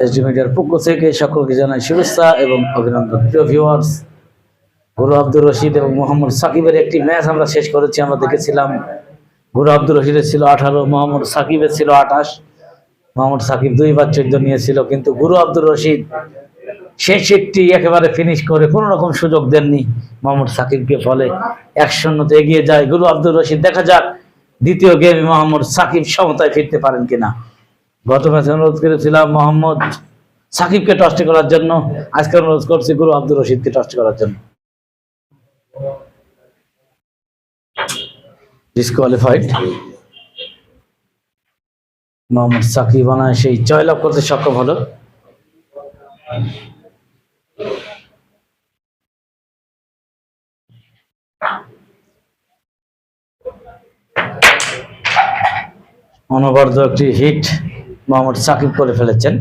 SD মিডিয়ার পক্ষ থেকে সকলকে জানাই শুভেচ্ছা এবং অভিনন্দন। প্রিয় ভিউয়ার্স গুরু আব্দুর রশিদ এবং মোহাম্মদ সাকিবের একটি ম্যাচ আমরা শেষ করেছি, আমরা দেখেছিলাম। গুরু আব্দুর রশিদের ছিল আঠারো, মোহাম্মদ সাকিবের ছিল আঠাশ, মোহাম্মদ সাকিব দুইবার চোদ্দ নিয়েছিল, কিন্তু গুরু আব্দুর রশিদ শেষ সেটটি একেবারে ফিনিশ করে কোনো রকম সুযোগ দেননি, মোহাম্মদ সাকিবকে ফলে এক শূন্যতে এগিয়ে যায়। গুরু আব্দুর রশিদ, দেখা যাক দ্বিতীয় গেমে মোহাম্মদ সাকিব সমতায় ফিরতে পারেন কিনা। গত ম্যাচে অনুরোধ করেছিলাম মোহাম্মদ সাকিবকে টস্ট করার জন্য। আজকে অনুরোধ করছি গুরু আব্দুর রশিদকে টস্ট করার জন্য। ডিসকোয়ালিফাইড মোহাম্মদ সাকিব আনায় সেই জয়লাভ করতে সক্ষম হলো। অনবদ্য একটি হিট মোহাম্মদ সাকিব করে ফেলেছেন।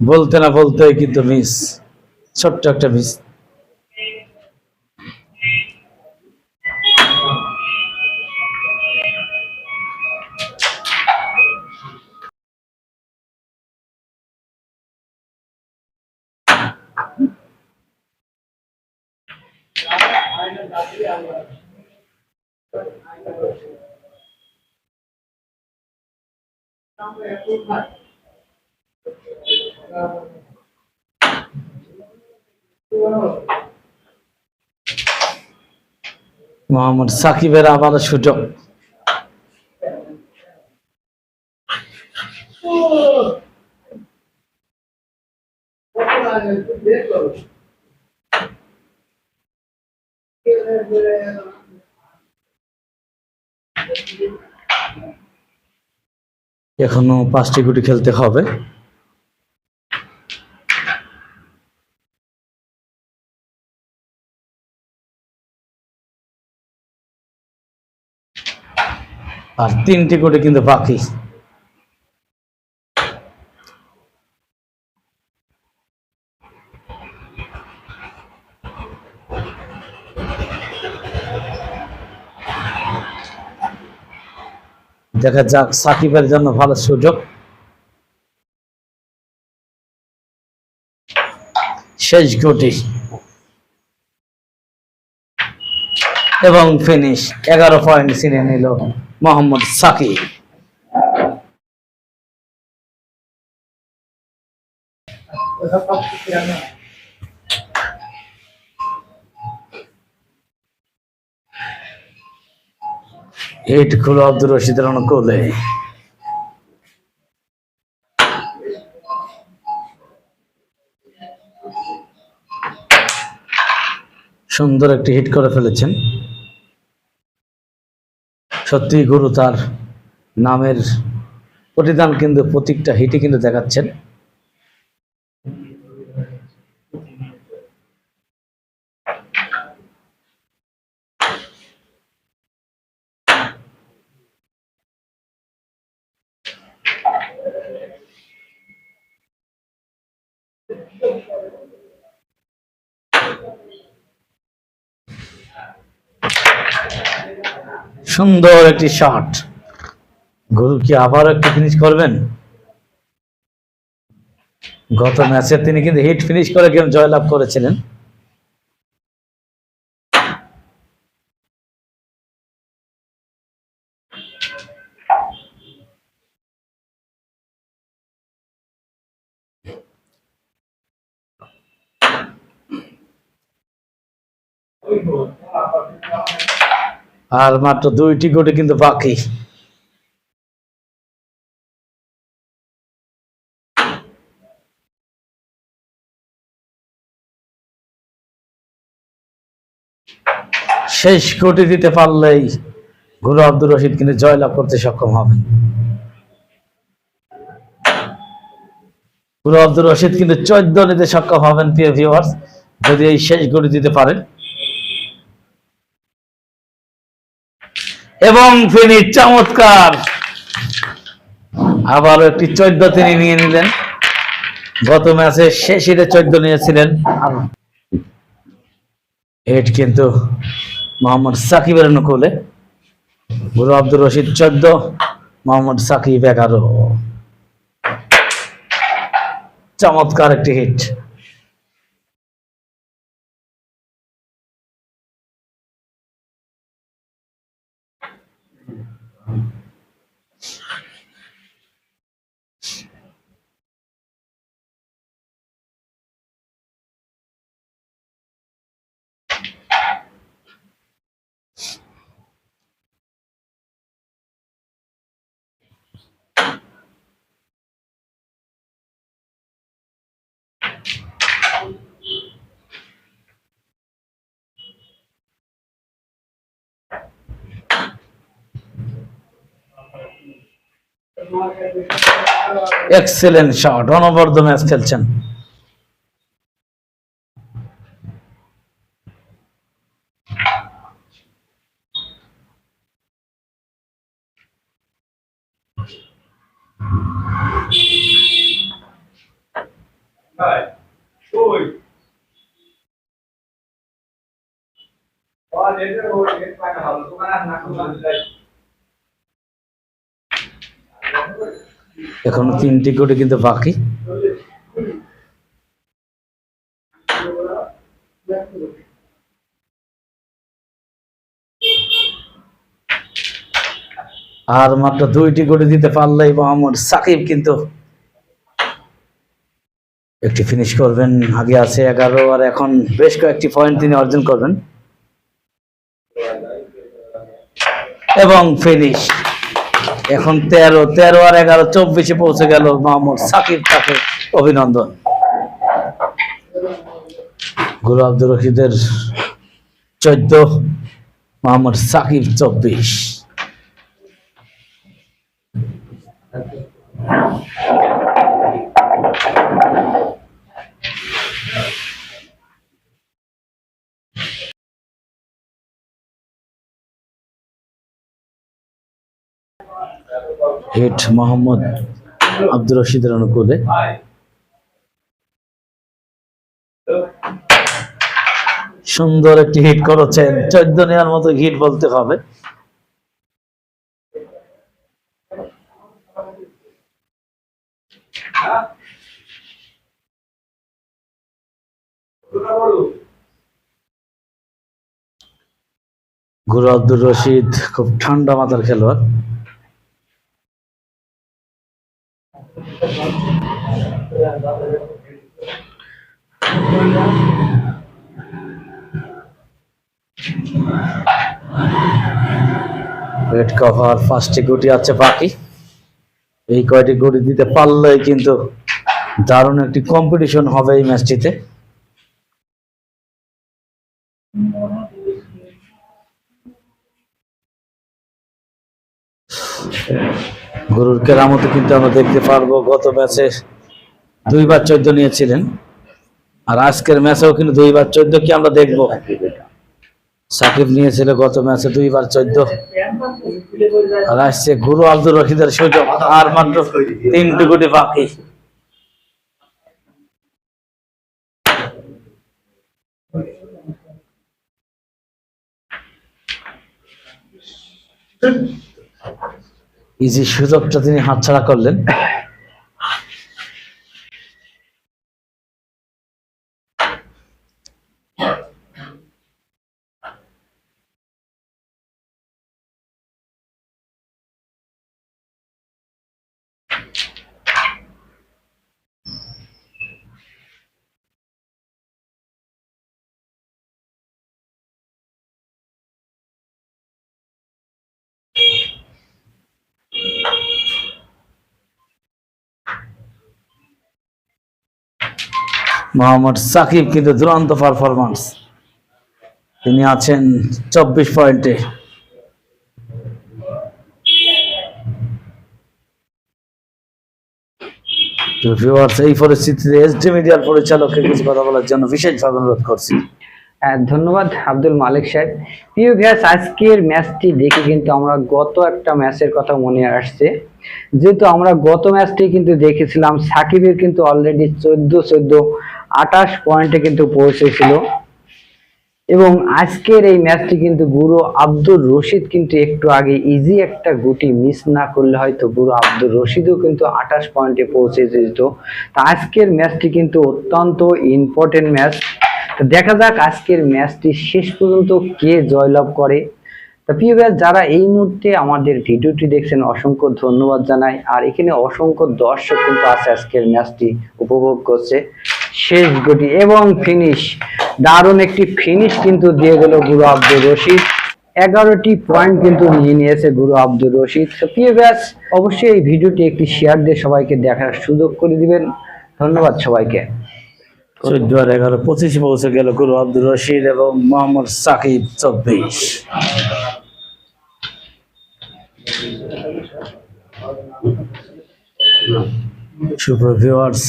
বলতে না বলতে কিন্তু মিস ছোট্ট একটা মিস মোহাম্মদ সাকিবের আবার সুযোগ। এখনও পাঁচটি গুটি খেলতে হবে। আর তিনটি গুটি কিন্তু বাকি। দেখা যাক সাকিবের জন্য ভালো সুযোগ। শেষ গুটি এবং ফিনিশ, এগারো পয়েন্ট ছিনে নিল। মোহাম্মদ সাকিব। এইট খুলো আব্দুর রশিদের অনুকূলে সুন্দর একটি হিট করে ফেলেছেন। সত্যি গুরু তার নামের প্রতিদান কিন্তু প্রতীকটা হিটে কিন্তু দেখাচ্ছেন। সুন্দর একটি শার্ট গুরু কি আবার একটু ফিনিশ করবেন? গত ম্যাচে তিনি কিন্তু হিট ফিনিশ করে গেম জয়লাভ করেছিলেন। আর মাত্র দুইটি গোটে কিন্তু বাকি। শেষ কোটি দিতে পারলেই গুরু আব্দুর রশিদ কিন্তু জয়লাভ করতে সক্ষম হবে। গুরু আব্দুর রশিদ কিন্তু চোদ্দ নিতে সক্ষম হবেন, প্রিয় ভিউয়ার্স যদি এই শেষ গড়ি দিতে পারেন এবং তিনি চমৎকার। আবার একটি চোদ্দ তিনি নিয়ে নিলেন। গত ম্যাচে শেষ হিটে চোদ্দ নিয়েছিলেন। হিট কিন্তু মোহাম্মদ সাকিবের অনুকূলে। গুরু আব্দুর রশিদ চোদ্দ, মোহাম্মদ সাকিব এগারো। চমৎকার একটি হিট Amen. এক্সেলেন্ট শট অনবদ্য ম্যাচ খেলছেন Vai. Oi. Olha, ele é hoje, ele vai na aula, tu vai na aula, এখনও তিনটি কোটি কিন্তু বাকি। আর মাত্র দুইটি কোটি দিতে পারলেই মোহাম্মদ সাকিব কিন্তু একটি ফিনিশ করবেন। আগে আছে এগারো, আর এখন বেশ কয়েকটি পয়েন্ট তিনি অর্জন করবেন। এবং ফিনিশ এখন তেরো তেরো আর এগারো, চব্বিশে পৌঁছে গেল মোহাম্মদ সাকিব তাকে অভিনন্দন। গুরু আব্দুর রশিদের চোদ্দ, মোহাম্মদ সাকিব চব্বিশ। হিট মোহাম্মদ আব্দুর রশিদের অনুকূলে। সুন্দর একটি হিট করেছেন। চোদ্দ নেওয়ার মতো হিট বলতে হবে। গুরু আব্দুর রশিদ, খুব ঠান্ডা মাথার খেলোয়াড়। রেড কভার পাঁচটি গুটি আছে বাকি। এই কয়টি গুটি দিতে পারলেই কিন্তু দারুণ একটি কম্পিটিশন হবে এই ম্যাচটিতে গরুর কেরামতে কিন্তু আমরা দেখতে পারব। গত ম্যাচে দুইবার চোদ্দ নিয়েছিলেন। আর আজকের ম্যাচেও কিন্তু দুইবার চোদ্দ কি আমরা দেখব? সাকিব নিয়েছিল গত ম্যাচে দুইবার চোদ্দ। আর আসছে গুরু আব্দুর রশিদের সুযোগ। আর মাত্র তিনটি কোটি বাকি। ইজি সুযোগটা তিনি হাতছাড়া করলেন মোহাম্মদ সাকিব কিন্তু দুরন্ত পারফরমেন্স তিনি আছেন চব্বিশ পয়েন্টে। এই পরিস্থিতিতে এসডি মিডিয়ার পরিচালককে কিছু কথা বলার জন্য বিশেষভাবে অনুরোধ করছি। ধন্যবাদ আব্দুল মালিক সাহেব। প্রিয় ভিয়াস আজকের ম্যাচটি দেখে কিন্তু আমরা গত একটা ম্যাচের কথা মনে আসছে। যেহেতু আমরা গত ম্যাচটি কিন্তু দেখেছিলাম, সাকিবের কিন্তু অলরেডি চোদ্দ চোদ্দ আঠাশ পয়েন্টে কিন্তু পৌঁছেছিল। এবং আজকের এই ম্যাচটি কিন্তু গুরু আব্দুর রশিদ কিন্তু একটু আগে ইজি একটা গুটি মিস না করলে হয়তো গুরু আব্দুর রশিদও কিন্তু আঠাশ পয়েন্টে পৌঁছে যেত। তা আজকের ম্যাচটি কিন্তু অত্যন্ত ইম্পর্টেন্ট ম্যাচ তো দেখা যাক আজকের ম্যাচটি শেষ পর্যন্ত কে জয়লাভ করে। তা প্রিয় যারা এই মুহূর্তে আমাদের ভিডিওটি দেখছেন, অসংখ্য ধন্যবাদ জানাই। আর এখানে অসংখ্য দর্শক কিন্তু আছে আজকের ম্যাচটি উপভোগ করছে। শেষ গতি এবং ফিনিশ দারুণ একটি ফিনিশ কিন্তু দিয়ে গেল গুরু আব্দুর রশিদ। এগারোটি পয়েন্ট কিন্তু নিয়ে নিয়েছে গুরু আব্দুর রশিদ। তো প্রিয় ব্যাস, অবশ্যই এই ভিডিওটি একটি শেয়ার দিয়ে সবাইকে দেখার সুযোগ করে দিবেন। ধন্যবাদ সবাইকে। চোদ্দ আর এগারো, পঁচিশে পৌঁছে গেল গুরু আব্দুর রশিদ এবং মোহাম্মদ সাকিব চব্বিশ। সুপার ভিউয়ার্স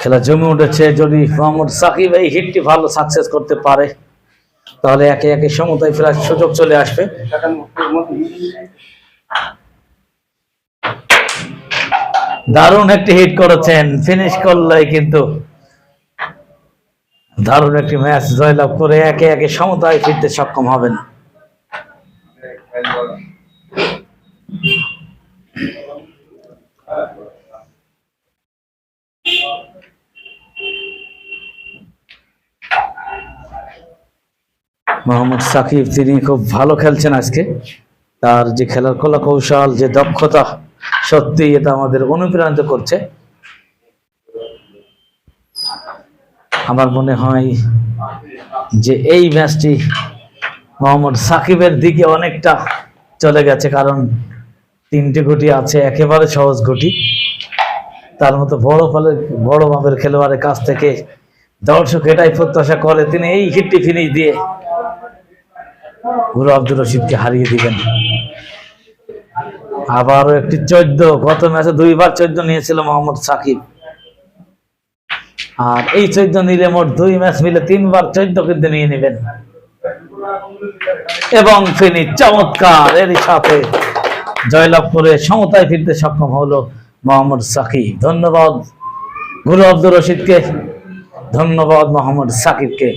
খেলা জমে উঠেছে। যদি মোহাম্মদ সাকিব এই হিটটি ভালো সাকসেস করতে পারে, তাহলে একে একে সমতায় ফেরার সুযোগ চলে আসবে। দারুণ একটি হিট করেছেন। ফিনিশ করলেই কিন্তু দারুণ একটি ম্যাচ জয়লাভ করে একে একে সমতায় ফিরতে সক্ষম হবেন। মোহাম্মদ সাকিব, তিনি খুব ভালো খেলছেন আজকে। তার যে খেলার কলা কৌশল যে দক্ষতা সত্যি এটা আমাদের অনুপ্রাণিত করছে। আমার মনে হয় যে এই ম্যাচটি মোহাম্মদ সাকিবের দিকে অনেকটা চলে গেছে, কারণ তিনটে গুটি আছে, একেবারে সহজ গুটি। তার মতো বড় ফলের বড় মাপের খেলোয়াড়ের কাছ থেকে দর্শক এটাই প্রত্যাশা করে, তিনি এই হিটটি ফিনিশ দিয়ে গুরু আব্দুর রশিদকে হারিয়ে দিবেন। আবারও একটি চোদ্দ গত ম্যাচে দুইবার চোদ্দ নিয়েছিল মোহাম্মদ সাকিব। আর এই চোদ্দ নিলে মোট দুই ম্যাচ মিলে তিনবার চোদ্দ কিন্তু নিয়ে নেবেন। এবং ফিনি চমৎকার, এরই সাথে জয়লাভ করে সমতায় ফিরতে সক্ষম হলো মোহাম্মদ সাকিব। ধন্যবাদ গুরু আব্দুর রশিদকে, ধন্যবাদ মোহাম্মদ সাকিবকে।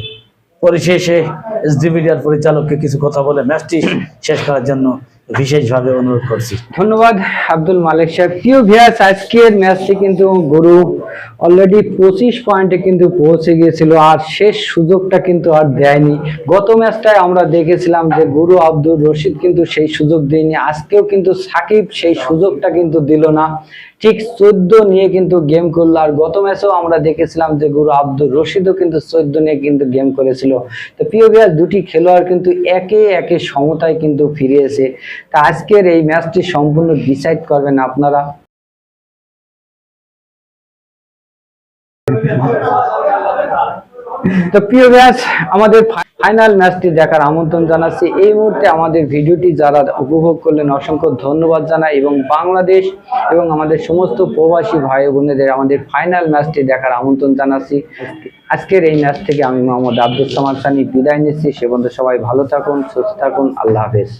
পরিশেষে এসডি পরিচালককে কিছু কথা বলে ম্যাচটি শেষ করার জন্য বিশেষভাবে অনুরোধ করছি। ধন্যবাদ, আব্দুল মালিক সাহেব। প্রিয় ভিয়াস আজকের ম্যাচটি কিন্তু গরু অলরেডি পঁচিশ পয়েন্টে কিন্তু পৌঁছে গিয়েছিল, আর শেষ সুযোগটা কিন্তু আর দেয়নি। গত ম্যাচটায় আমরা দেখেছিলাম যে গুরু আব্দুল রশিদ কিন্তু সেই সুযোগ দেয়নি, আজকেও কিন্তু সাকিব সেই সুযোগটা কিন্তু দিল না। ঠিক চোদ্দ নিয়ে কিন্তু গেম করল। আর গত ম্যাচেও আমরা দেখেছিলাম যে গুরু আব্দুর রশিদও কিন্তু চোদ্দ নিয়ে কিন্তু গেম করেছিল। তো প্রিয় বিহার দুটি খেলোয়াড় কিন্তু একে একে সমতায় কিন্তু ফিরে এসে, তা আজকের এই ম্যাচটি সম্পূর্ণ ডিসাইড করবেন আপনারা। তো প্রিয় ম্যাচ আমাদের ফাইনাল ম্যাচটি দেখার আমন্ত্রণ জানাচ্ছি। এই মুহূর্তে আমাদের ভিডিওটি যারা উপভোগ করলেন, অসংখ্য ধন্যবাদ জানাই। এবং বাংলাদেশ এবং আমাদের সমস্ত প্রবাসী ভাই বোনেদের আমাদের ফাইনাল ম্যাচটি দেখার আমন্ত্রণ জানাচ্ছি। আজকের এই ম্যাচ থেকে আমি মোহাম্মদ আব্দুল সামাদ সানি বিদায় নিচ্ছি। সে পর্যন্ত সবাই ভালো থাকুন, সুস্থ থাকুন। আল্লাহ হাফেজ।